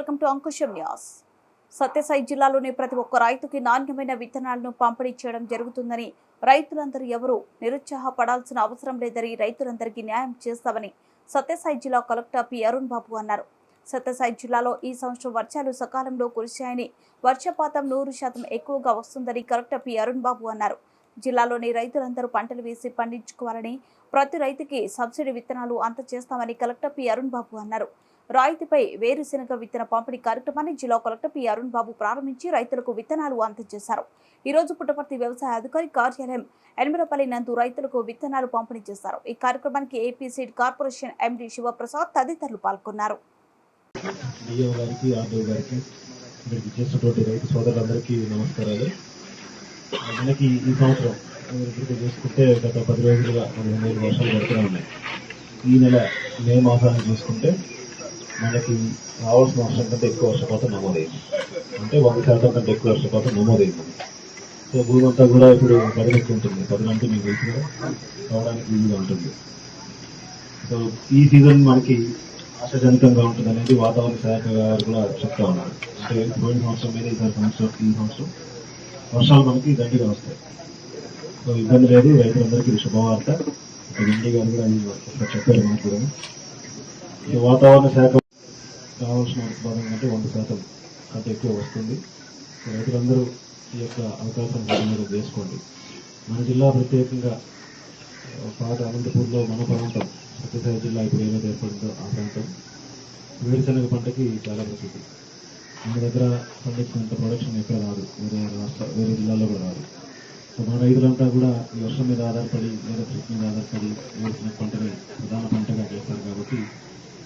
Welcome to Ankusham news. Satyasai జిల్లాలోని ప్రతి ఒక్క రైతుకి నాణ్యమైన విత్తనాలను పంపిణీ చేయడం జరుగుతుందని రైతులందరూ ఎవరూ నిరుత్సాహపడాల్సిన అవసరం లేదని రైతులందరికీ న్యాయం చేస్తామని సత్యసాయి జిల్లా కలెక్టర్ పి అరుణ్ బాబు అన్నారు. సత్యసాయి జిల్లాలో ఈ సంవత్సరం వర్షాలు సకాలంలో కురిశాయని వర్షపాతం నూరు శాతం ఎక్కువగా వస్తుందని కలెక్టర్ పి అరుణ్ బాబు అన్నారు. జిల్లాలోని రైతులందరూ పంటలు వేసి పండించుకోవాలని ప్రతి రైతుకి సబ్సిడీ విత్తనాలు అందజేస్తామని కలెక్టర్ పి అరుణ్ బాబు అన్నారు. రాయితీపై వేరుశెనగ విత్తన పంపిణీ కార్యక్రమాన్ని జిల్లా కలెక్టర్ పి. అరుణ్ బాబు ప్రారంభించి రైతులకు విత్తనాలు అందజేశారు. ఈ రోజు పుట్టపర్తి వ్యవసాయ అధికారి కార్యాలయం ఎనిమిరపల్లి నందు రైతులకు విత్తనాలు పంపిణీ చేశారు. ఈ కార్యక్రమానికి AP seed corporation MD Sivaprasad తదితరులు పాల్గొన్నారు. మనకి ఈ సంవత్సరం చూసుకుంటే గత పది రోజులుగా పదిహేను రోజులు వర్షాలు పడుతూనే ఉన్నాయి. ఈ నెల మే మాసాన్ని చూసుకుంటే మనకి రావాల్సిన వర్షం కంటే ఎక్కువ వర్షపాతం నమోదైంది. అంటే వంద శాతం కంటే ఎక్కువ వర్షపాతం నమోదైంది. సో భూమి అంతా కూడా ఇప్పుడు పదినెక్కి ఉంటుంది పదినంటే మీకు తెలుసు రావడానికి వీలుగా ఉంటుంది. సో ఈ సీజన్ మనకి ఆశాజనకంగా ఉంటుంది అనేది వాతావరణ శాఖ గారు కూడా చెప్తా ఉన్నారు. అంటే పోయిన సంవత్సరం మీద ఈసారి సంవత్సరం ఈ సంవత్సరం వర్షాలు మనకి దండిగా వస్తాయి. సో ఇబ్బంది లేదు. రైతులందరికీ శుభవార్త. ఇక్కడ ఇండి గారు కూడా చెప్పారు మనకు కూడా. ఈ వాతావరణ శాఖ కావాల్సిన ఉత్పాదన కంటే వంద శాతం కంటే ఎక్కువ వస్తుంది. రైతులందరూ ఈ యొక్క అవకాశం సద్వినియోగం చేసుకోండి. మన జిల్లా ప్రత్యేకంగా పాత అనంతపూర్లో మన ప్రాంతం సత్యసాయి జిల్లా ఇప్పుడు ఏదైతే ఏర్పడిందో ఆ ప్రాంతం వేరుశనగ పంటకి చాలా ప్రసిద్ధి. మన దగ్గర పండించినంత ప్రొడక్షన్ ఎక్కడ రాదు. వేరే రాష్ట్ర వేరే జిల్లాలో కూడా రాదు. సో మన రైతులంతా కూడా ఈ వర్షం మీద ఆధారపడి లేదా డ్రిప్ మీద ఆధారపడి వేరుశనగ పంటని ప్రధాన పంటగా చేస్తారు కాబట్టి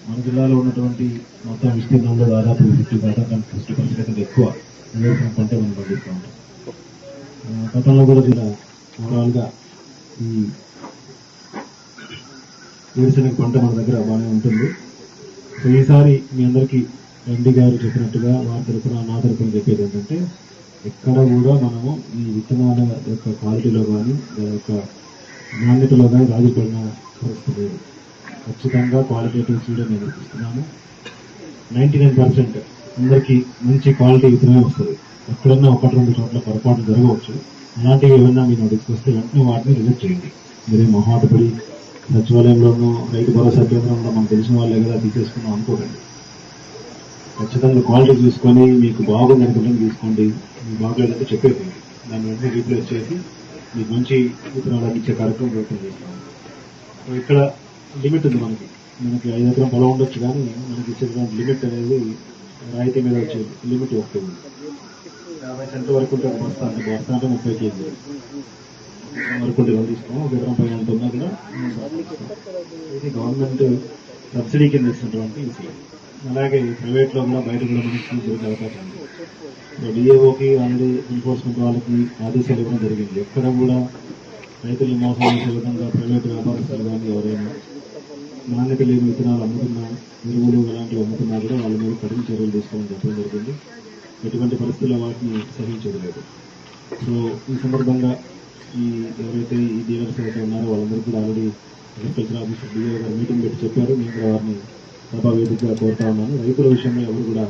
మన జిల్లాలో ఉన్నటువంటి మొత్తం విస్తీర్ణంలో దాదాపు ఫిఫ్టీ పర్సెంట్ ఫిఫ్టీ పర్సెంట్ కంటే ఎక్కువ వేరుశనగ పంట మనం పండిస్తూ ఉంటాం. గతంలో కూడా ఇలా ఓవరాల్గా ఈ వేరుశనగ పంట మన దగ్గర బాగానే ఉంటుంది. సో ఈసారి మీ అందరికీ ఎండి గారు చెప్పినట్టుగా వారి తరఫున నా తరఫున చెప్పేది ఏంటంటే ఎక్కడ కూడా మనము ఈ విత్తనాల యొక్క క్వాలిటీలో కానీ దాని యొక్క నాణ్యతలో కానీ రాజీపడిన పరిస్థితి లేదు. ఖచ్చితంగా క్వాలిటేటివ్ సీడ్ నేను నైంటీ నైన్ పర్సెంట్ అందరికీ మంచి క్వాలిటీ విత్తనమే వస్తుంది. ఎక్కడన్నా ఒకటి రెండు చోట్ల పొరపాటు జరగవచ్చు. అలాంటివి ఏమన్నా మీ నోటీస్కి వస్తే వెంటనే వాటిని రిజెక్ట్ చేయండి. మీరే మొహాటపడి సచివాలయంలోనూ రైతు భరోసా కేంద్రంలో మనకు తెలిసిన వాళ్ళే కదా తీసేసుకున్నాం అనుకోకండి. ఖచ్చితంగా క్వాలిటీ చూసుకొని మీకు బాగుంది అనుకుంటుంది తీసుకోండి. మీకు బాగలేదంటే చెప్పేది దాన్ని వెంటనే రీప్లేస్ చేసి మీకు మంచి విత్తనాలు అందించే కార్యక్రమం ప్రయత్నం చేస్తాము ఇక్కడ లిమిట్ ఉంది మనకి. మనకి ఐదు ఎకరం పొలం ఉండొచ్చు కానీ మనకి ఇచ్చేటువంటి లిమిట్ అనేది రాయితీ మీద వచ్చే లిమిట్ ఒకటి ఉంది. యాభై సెంట్ వరకు ఉంటే ఒక బస్తా అంటే బస్తా అంటే ముప్పై కేజీ వరకు తీసుకోం ఒక ఎకరం పైన ఎంత కూడా ఇది గవర్నమెంట్ సబ్సిడీ కింద ఇస్తున్నటువంటి ఈ అలాగే ప్రైవేట్లో కూడా బయట కూడా మనకి దొరికే అవకాశం ఉంది. డిఏఓకి ఆల్రెడీ ఎన్ఫోర్స్మెంట్ వాళ్ళకి ఆదేశాలు ఇవ్వడం జరిగింది. ఎక్కడ కూడా రైతులు మోసం చేసే విధంగా ప్రైవేట్ వ్యాపారస్తులు కానీ ఎవరైనా నాణ్యత లేని విత్తనాలు అమ్ముతున్నా ఎరువులు ఇలాంటివి అమ్ముతున్నా కూడా వాళ్ళ మీద కఠిన చర్యలు తీసుకోవాలని చెప్పడం జరిగింది ఎటువంటి పరిస్థితుల్లో వాటిని సహించేది లేదు సో ఈ సందర్భంగా ఈ ఎవరైతే ఈ డీలర్స్ అయితే ఉన్నారో వాళ్ళందరికీ కూడా ఆల్రెడీ అగ్రికల్చర్ ఆఫీసర్ డీలర్ గారు మీటింగ్ పెట్టి చెప్పారు. నేను కూడా వారిని సభావేదికగా కోరుతా ఉన్నాను. రైతుల విషయంలో ఎవరు కూడా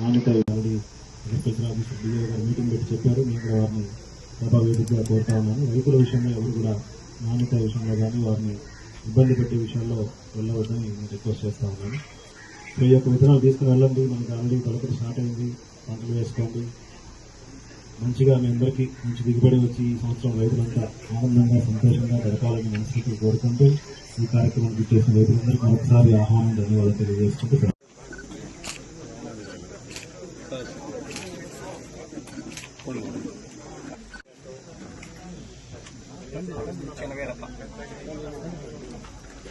నాణ్యత ఆల్రెడీ అగ్రికల్చర్ ఆఫీసర్ డీలర్ గారు మీటింగ్ పెట్టి చెప్పారు. నేను కూడా వారిని సభావేదికగా కోరుతా ఉన్నాను. రైతుల విషయంలో ఎవరు కూడా నాణ్యత విషయంలో కానీ వారిని ఇబ్బంది పెట్టే విషయాల్లో వెళ్ళవద్దని నేను రిక్వెస్ట్ చేస్తా ఉన్నాను. ఈ యొక్క విత్తనాలు తీసుకుని వెళ్ళండి. మనకి ఆల్రెడీ తొలకటి స్టార్ట్ అయింది. పంటలు వేసుకోండి. మంచిగా మీ అందరికీ మంచి దిగుబడి వచ్చి ఈ సంవత్సరం రైతులంతా ఆనందంగా సంతోషంగా గడపాలని మనస్ఫూర్తి కోరుకుంటూ ఈ కార్యక్రమం చేసిన రైతులందరికీ మరొకసారి ఆహ్వానం ధన్యవాదాలు తెలియజేసుకుంటూ చిన్న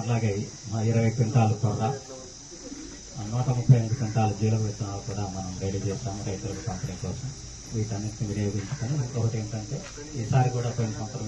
అలాగే మా ఇరవై క్వింటాలు కొర్ర నూట ముప్పై ఐదు క్వింటాలు జీలక విత్తనాలు కూడా మనం రెడీ చేస్తాము రైతులకు పంపిణీ కోసం. వీటన్నిటిని వినియోగించుకొని ఇంకొకటి ఏంటంటే ఈసారి కూడా కొన్ని సంవత్సరం